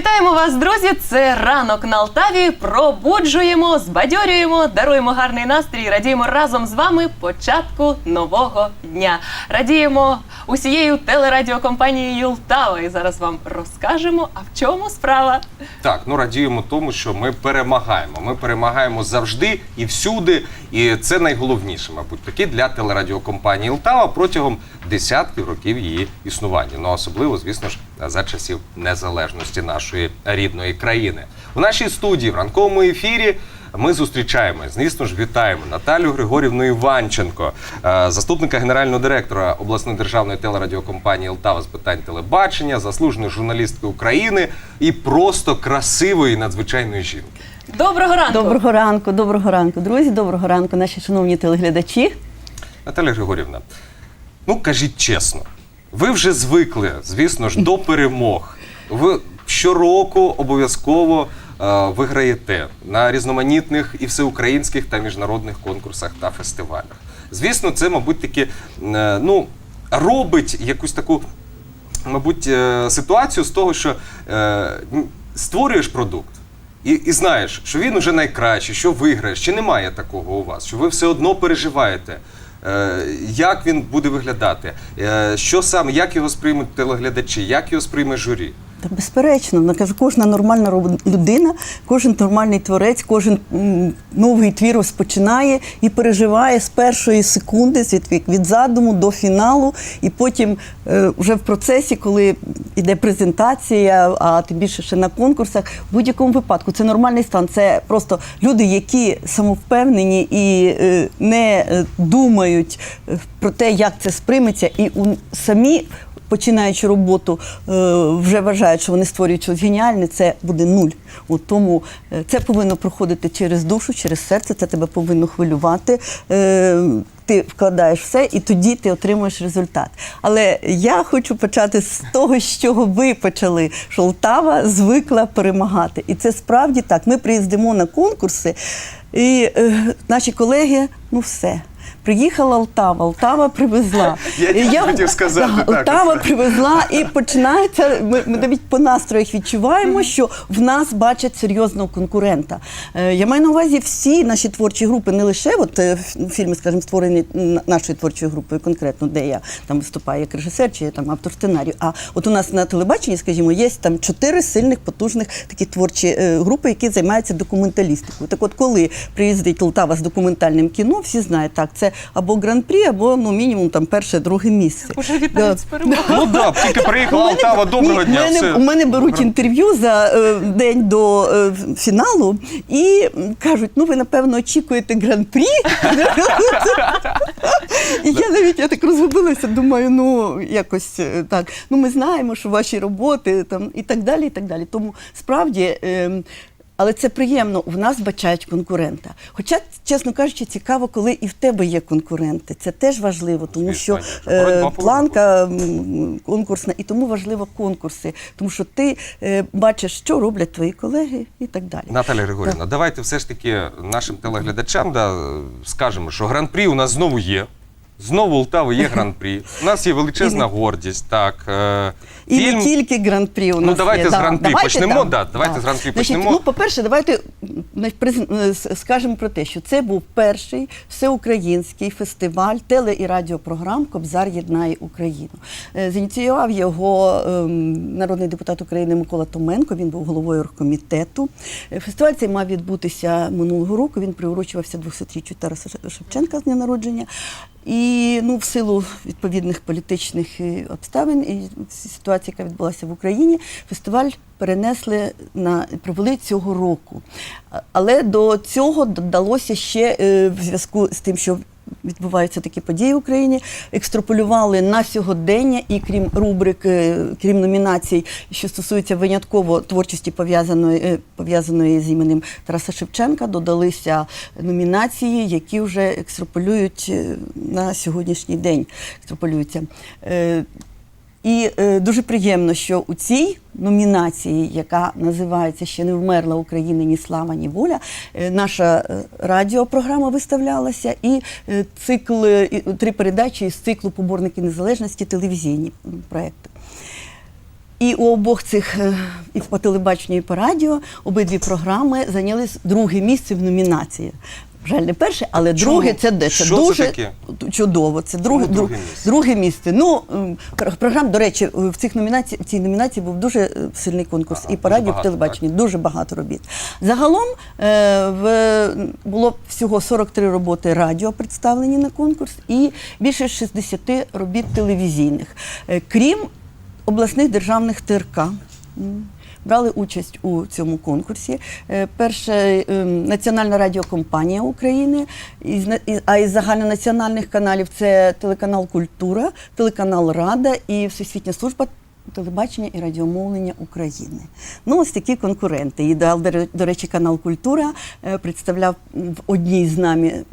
Вітаємо вас, друзі! Це ранок на Алтаві. Пробуджуємо, збадьорюємо, даруємо гарний настрій. Радіємо разом з вами початку нового дня. Радіємо усією телерадіокомпанією Алтава. І зараз вам розкажемо, а в чому справа. Так, ну радіємо тому, що ми перемагаємо. Ми перемагаємо завжди і всюди. І це найголовніше, мабуть, таки для телерадіокомпанії Лтава протягом десятків років її існування. Ну особливо, звісно ж, за часів незалежності нашої рідної країни. У нашій студії в ранковому ефірі. Ми зустрічаємо, звісно ж, вітаємо Наталю Григорівну Іванченко, е, заступника генерального директора обласної державної телерадіокомпанії Лтава з питань телебачення, заслуженої журналістки України і просто красивої надзвичайної жінки. Доброго ранку! Доброго ранку, доброго ранку, друзі. Доброго ранку, наші шановні телеглядачі. Наталя Григорівна, ну кажіть чесно, ви вже звикли, звісно ж, до перемог. Ви щороку обов'язково е, виграєте на різноманітних і всеукраїнських та міжнародних конкурсах та фестивалях. Звісно, це, мабуть, таки е, ну, робить якусь таку, мабуть, е, ситуацію з того, що е, створюєш продукт. І, і знаєш, що він уже найкращий, що виграєш, чи немає такого у вас, що ви все одно переживаєте, як він буде виглядати, е, що саме, як його сприймуть телеглядачі, як його сприйме журі. Та безперечно, вона каже, кожна нормальна людина, кожен нормальний творець, кожен новий твір розпочинає і переживає з першої секунди від- від задуму до фіналу, і потім е, вже в процесі, коли йде презентація, а тим більше ще на конкурсах, в будь-якому випадку це нормальний стан. Це просто люди, які самовпевнені і е, не е, думають е, про те, як це сприйметься, і у, самі починаючи роботу, е, вже вважають, що вони створюють щось геніальне, це буде нуль. От тому е, це повинно проходити через душу, через серце, це тебе повинно хвилювати. Е, Ти вкладаєш все, і тоді ти отримуєш результат. Але я хочу почати з того, з чого ви почали. Що Лтава звикла перемагати. І це справді так. Ми приїздимо на конкурси, і е, наші колеги, ну все. Приїхала Лтава, Лтава привезла. Я І тільки хотів сказати, Да, так, Лтава привезла і починається. Ми, ми навіть по настроях відчуваємо, що в нас бачать серйозного конкурента. Е, я маю на увазі всі наші творчі групи, не лише от е, фільми, скажімо, створені нашою творчою групою, конкретно, де я там виступаю як режисер чи там автор сценарію. А от у нас на телебаченні, скажімо, є там чотири сильних, потужних такі творчі е, групи, які займаються документалістикою. Так от, коли приїздить Лтава з документальним кіно, всі знають, так, це або гран-прі, або ну мінімум там перше, друге місце. Уже вітають з перемогою. Ну так, тільки приїхала Алтава, доброго дня. Мене, все. У мене беруть інтерв'ю за е, день до е, фіналу і кажуть: ну ви напевно очікуєте гран-прі. і я навіть я так розгубилася, думаю, ну якось е, так. Ну ми знаємо, що ваші роботи там і так далі. і так далі. Тому справді. ем, але це приємно, в нас бачають конкурента. Хоча, чесно кажучи, цікаво, коли і в тебе є конкуренти. Це теж важливо, тому що е, планка конкурсна, і тому важливо конкурси, тому що ти е, бачиш, що роблять твої колеги і так далі. Наталя Григорівна, давайте все ж таки нашим телеглядачам да, скажемо, що гран-прі у нас знову є. Знову у Лтави є гран-прі. У нас є величезна гордість. Так, е, І фільм. не тільки гран-прі у Ну, нас давайте є. з гран-прі давайте, почнемо, да, давайте з гран-прі почнемо. Ну, по-перше, давайте м, значить, приз- е, с- скажемо про те, що це був перший всеукраїнський фестиваль теле- і радіопрограм Кобзар єднає Україну. Е, Зініціював його ем, народний депутат України Микола Томенко. Він був головою оргкомітету. Е, Фестиваль цей мав відбутися минулого року. Він приурочувався 200-річчю Тараса Шевченка з дня народження. І ну, в силу відповідних політичних е, обставин і ситуації, яка відбулася в Україні, фестиваль перенесли на провели цього року. Але до цього додалося ще е, в зв'язку з тим, що відбуваються такі події в Україні, екстраполювали на сьогодення і крім рубрик, е, крім номінацій, що стосуються винятково творчості пов'язаної е, пов'язаної з іменем Тараса Шевченка, додалися номінації, які вже екстраполюють е, на сьогоднішній день. Екстраполюються. І е, дуже приємно, що у цій номінації, яка називається Ще не вмерла Україна ні слава, ні воля, е, наша е, радіопрограма виставлялася і е, цикл е, і три передачі із циклу Поборники незалежності телевізійні проекти. І у обох цих е, і по телебаченню, і по радіо обидві програми зайняли друге місце в номінації. Жаль, не перше, але Чому? друге це де це Що це дуже таке? чудово. Це друге, Чому друге друг- місце? друге місце. Ну пр- програм, до речі, в цих номінацій в цій номінації був дуже е, сильний конкурс Ага, і по дуже радіо, і по багато, телебаченню. Дуже багато робіт. Загалом е, в, було всього 43 роботи радіо представлені на конкурс і більше 60 робіт телевізійних, Е, крім обласних державних ТРК. М, Брали участь у цьому конкурсі. Е, Перша е, Національна радіокомпанія України, а із загальнонаціональних каналів це телеканал Культура, телеканал Рада і Всесвітня служба телебачення і радіомовлення України. Ну, ось такі конкуренти. І до, до ре- до речі, канал Культура е, представляв в одній з нами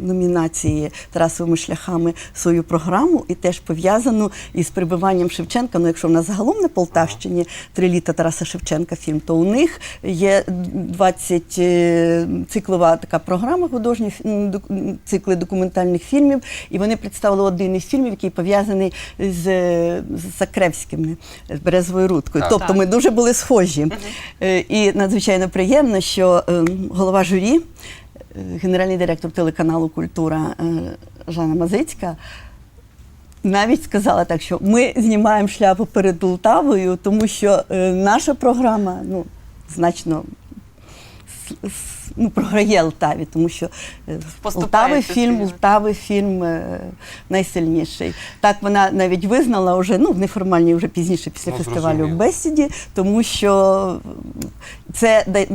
номінації Тарасовими шляхами свою програму і теж пов'язану із перебуванням Шевченка. Ну, якщо в нас загалом на Полтавщині три літа Тараса Шевченка фільм, то у них є 20 е, циклова така програма художні фі- м, док- м, цикли документальних фільмів. І вони представили один із фільмів, який пов'язаний з, е, з з Березовою Рудкою. Так. Тобто Так. ми дуже були схожі. Е, І надзвичайно приємно, що е, голова журі, е, генеральний директор телеканалу Культура е, Жанна Мазицька. Навіть сказала так, що ми знімаємо шляпу перед Полтавою, тому що е, наша програма ну, значно ну, програє Лтаві, тому що е, Лтави фільм. Лтави фільм е, найсильніший. Так вона навіть визнала вже ну, в неформальній вже пізніше після Ну, фестивалю в бесіді, тому що це да-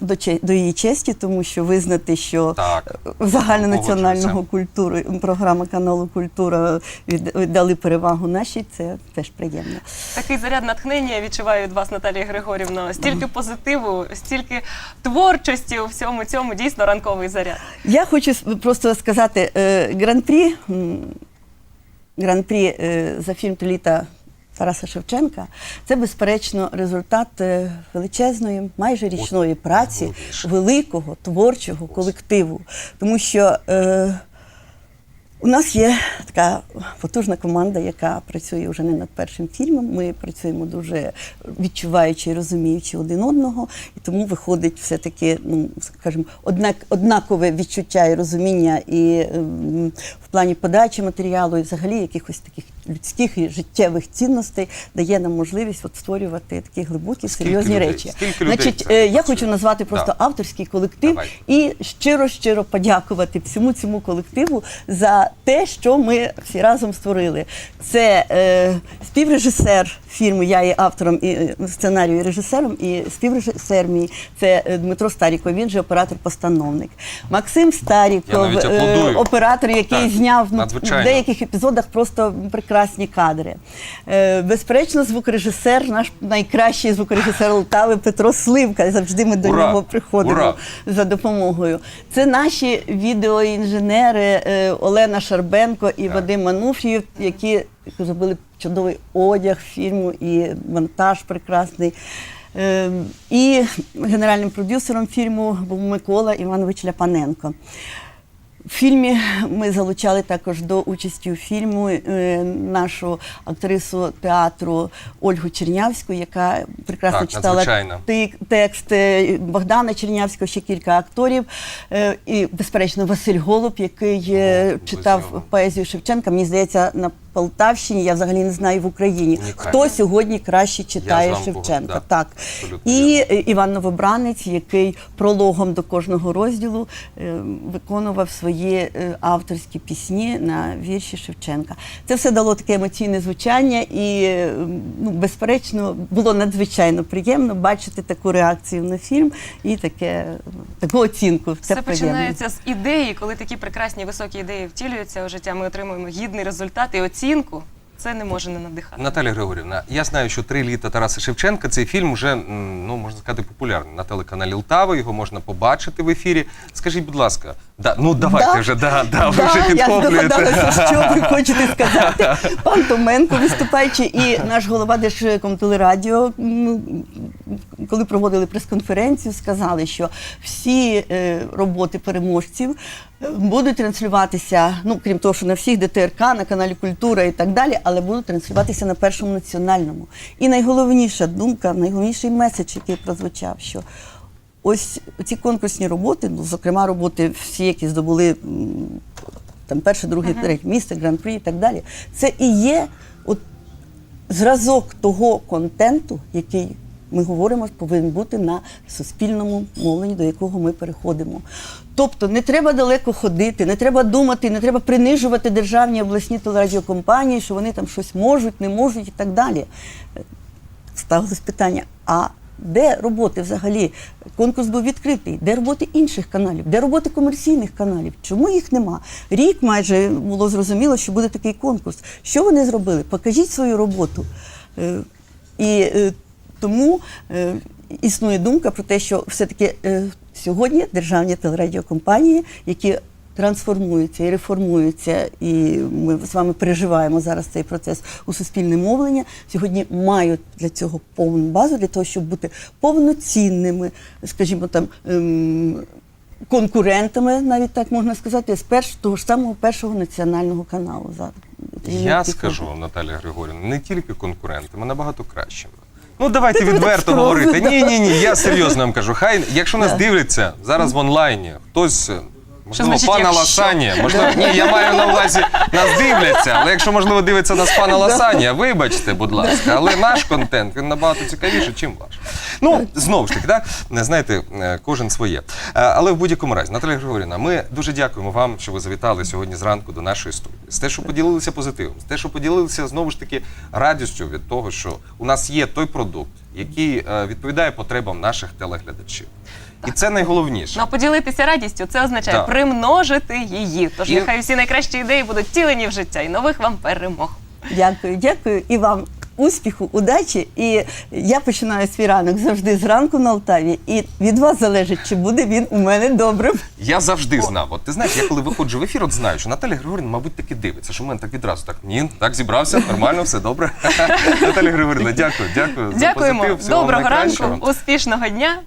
до, че- до її честі, тому що визнати, що Так. загальнонаціонального культури програма каналу Культура віддали перевагу нашій, це теж приємно. Такий заряд натхнення відчуваю від вас, Наталія Григорівна. Стільки позитиву, стільки творчості у всьому цьому дійсно ранковий заряд. Я хочу просто сказати, е, гран-прі, гран-прі е, за фільм «Туліта» Тараса Шевченка це, безперечно, результат е, величезної, майже річної праці великого творчого колективу. Тому що е, у нас є така потужна команда, яка працює вже не над першим фільмом. Ми працюємо дуже відчуваючи і розуміючи один одного, і тому виходить все-таки, ну скажімо, однак, однакове відчуття і розуміння і ем, в плані подачі матеріалу, і взагалі якихось таких людських і життєвих цінностей дає нам можливість от створювати такі глибокі, Скільки серйозні людей? речі. Скільки людей Значить, взагалі е, я працює? хочу назвати просто Да. авторський колектив Давай. і щиро щиро подякувати всьому цьому колективу за те, що ми всі разом створили. Це е, співрежисер фільму, я є автором і е, сценарію і режисером, і співрежисер мій це е, Дмитро Старіков, він же оператор-постановник. Максим Я Старіков, навіть аплодую. оператор, який Так, зняв ну, в надзвичайно. деяких епізодах просто прекрасні кадри. Е, безперечно, звукорежисер, наш найкращий звукорежисер Лтави Петро Сливка. Завжди ми до Ура! нього приходимо Ура! за допомогою. Це наші відеоінженери е, Олена Шарбенко і Так. Вадим Мануф'єв, які зробили чудовий одяг фільму і монтаж прекрасний. Е, І генеральним продюсером фільму був Микола Іванович Ляпаненко. В фільмі ми залучали також до участі у фільму е, нашу актрису театру Ольгу Чернявську, яка прекрасно Так, читала текст е, Богдана Чернявського, ще кілька акторів. Е, І, безперечно, Василь Голуб, який читав поезію Шевченка. Мені здається, на Полтавщині, я взагалі не знаю в Україні, Унікально. хто сьогодні краще читає Шевченка. погоджуюсь, Так. Абсолютно І вірно. Іван Новобранець, який прологом до кожного розділу е, виконував свої е, авторські пісні на вірші Шевченка. Це все дало таке емоційне звучання, і е, ну, безперечно було надзвичайно приємно бачити таку реакцію на фільм і таке таку оцінку. Це Все приємно. починається з ідеї, коли такі прекрасні високі ідеї втілюються у життя. Ми отримуємо гідний результат і оцінку. Це не може не надихати. Наталя Григорівна, я знаю, що три літа Тараса Шевченка цей фільм вже ну можна сказати популярний на телеканалі Лтава. Його можна побачити в ефірі. Скажіть, будь ласка, Да, ну давайте Да? вже, да, да, ви Да, вже я підхоплюєте. здогадалася, що ви хочете сказати. Пан Томенко, виступаючи, і наш голова Держкомтелерадіо, м, коли проводили прес-конференцію, сказали, що всі е, роботи переможців е, будуть транслюватися, ну крім того, що на всіх ДТРК, на каналі Культура і так далі, але будуть транслюватися на першому національному. І найголовніша думка, найголовніший меседж, який прозвучав, що ось ці конкурсні роботи, ну, зокрема, роботи всі, які здобули там перше, друге, третє місце, гран-прі і так далі, це і є от зразок того контенту, який ми говоримо, повинен бути на суспільному мовленні, до якого ми переходимо. Тобто не треба далеко ходити, не треба думати, не треба принижувати державні обласні телерадіокомпанії, що вони там щось можуть, не можуть і так далі. Ставилось питання: а де роботи взагалі? Конкурс був відкритий, де роботи інших каналів, де роботи комерційних каналів? Чому їх нема? Рік майже було зрозуміло, що буде такий конкурс. Що вони зробили? Покажіть свою роботу. Е, І е, тому е, існує думка про те, що все-таки сьогодні державні телерадіокомпанії, які трансформуються і реформуються, і ми з вами переживаємо зараз цей процес у суспільне мовлення. Сьогодні мають для цього повну базу, для того, щоб бути повноцінними, скажімо там. ем, Конкурентами, навіть так можна сказати, з перш, того ж самого першого національного каналу. зараз. Я скажу вам, Наталія Григорівна, не тільки конкурентами, набагато кращими. Ну, давайте Ти відверто говорити. Ні, ні, ні, я серйозно вам кажу. Хай, якщо нас дивляться зараз в онлайні, хтось. Можливо, значить, пана якщо? Ласані, можливо, ні, я маю на увазі, нас дивляться, але якщо, можливо, дивиться нас пана Ласані, вибачте, будь ласка, але наш контент він набагато цікавіший, чим ваш. Ну, знову ж таки, так, знаєте, е, кожен своє. Е, Але в будь-якому разі, Наталя Григорівна, ми дуже дякуємо вам, що ви завітали сьогодні зранку до нашої студії. З те, що поділилися позитивом, з те, що поділилися знову ж таки радістю від того, що у нас є той продукт, який е, відповідає потребам наших телеглядачів. І це найголовніше. Ну, а поділитися радістю це означає Так. примножити її. Тож І- нехай всі найкращі ідеї будуть втілені в життя і нових вам перемог. Дякую, дякую і вам успіху, удачі. І я починаю свій ранок завжди зранку на Алтаві. І від вас залежить, чи буде він у мене добрим. Я завжди знав. От ти знаєш, я коли виходжу в ефір, от знаю, що Наталя Григорівна, мабуть, таки дивиться, що в мене так відразу так. Ні, так зібрався, нормально, все добре. Наталя Григорівна, дякую, дякую. за Дякуємо. позитив, всього вам Доброго найкращого. ранку, успішного дня.